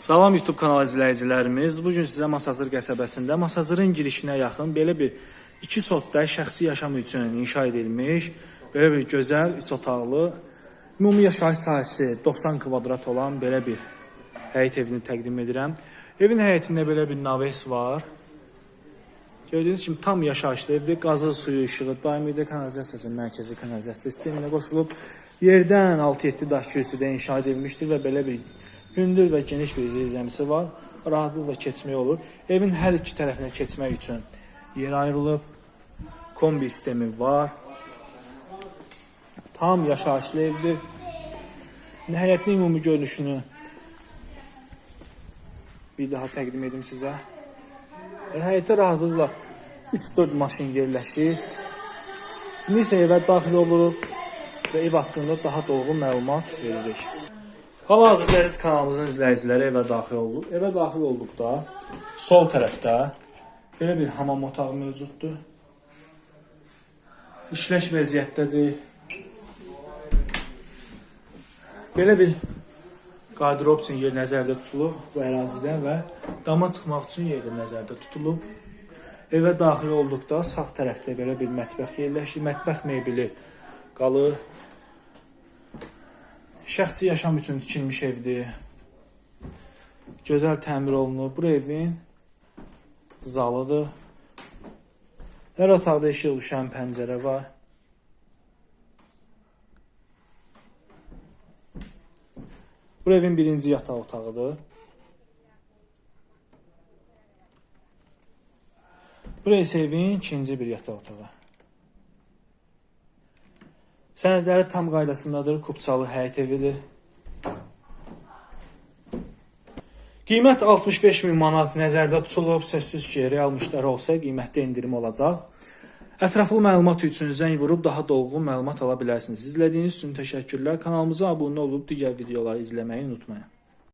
Salam YouTube kanalı izləyicilərimiz. Bu gün sizə Masazır qəsəbəsində Masazırın girişinə yaxın belə bir iki sotda şəxsi yaşam üçün inşa edilmiş belə bir gözəl üç otaqlı ümumi yaşayış sahəsi 90 kvadrat olan belə bir həyət evini təqdim edirəm. Evin həyətində belə bir naves var. Gördüyünüz kimi tam yaşayışlı evdir. Qazı, suyu, işığı, daimi də kanalizasiya, mərkəzi kanalizasiya sisteminə qoşulub. Yerdən 6-7 daş kürsüdə inşa edilmişdir və belə bir hündür və geniş bir zirzəmisi var. Rahatlıqla keçmək olur. Evin hər iki tərəfinə keçmək üçün yer ayrılıb. Kombi sistemi var. Tam yaşayışlı evdir. Həyətin ümumi görünüşünü bir daha təqdim edim sizə. Həyətdə rahatlıqla 3-4 maşın yerləşir. İndi isə evə daxil oluruq və ev haqqında daha dolğun məlumat veririk. Hal-hazırda əziz kanalımızın izləyiciləri evə daxil olduq. Evə daxil olduqda sol tərəfdə belə bir hamam otağı mövcuddur. İşləş vəziyyətdədir. Belə bir qardırob üçün yer nəzərdə tutulub bu ərazidə və dama çıxmaq üçün yer də nəzərdə tutulub. Evə daxil olduqda sağ tərəfdə belə bir mətbəx yerləşir. Mətbəx mebeli qalır. Şəxsi yaşam üçün tikilmiş evdir. Gözəl təmir olunub. Bu evin zalıdır. Hər otaqda işıq düşən pəncərə var. Bu evin birinci yataq otağıdır. Burası evin ikinci bir yataq otağı. Sənədləri tam qaydasındadır. Kupçalı həyət evidir. Qiymət 65 min manat nəzərdə tutulub. Sözsüz ki, real müştəri olsa qiymətdə endirim olacaq. Ətraflı məlumat üçün zəng vurub daha dolğun məlumat ala bilərsiniz. İzlədiyiniz üçün təşəkkürlər. Kanalımıza abunə olub digər videoları izləməyi unutmayın.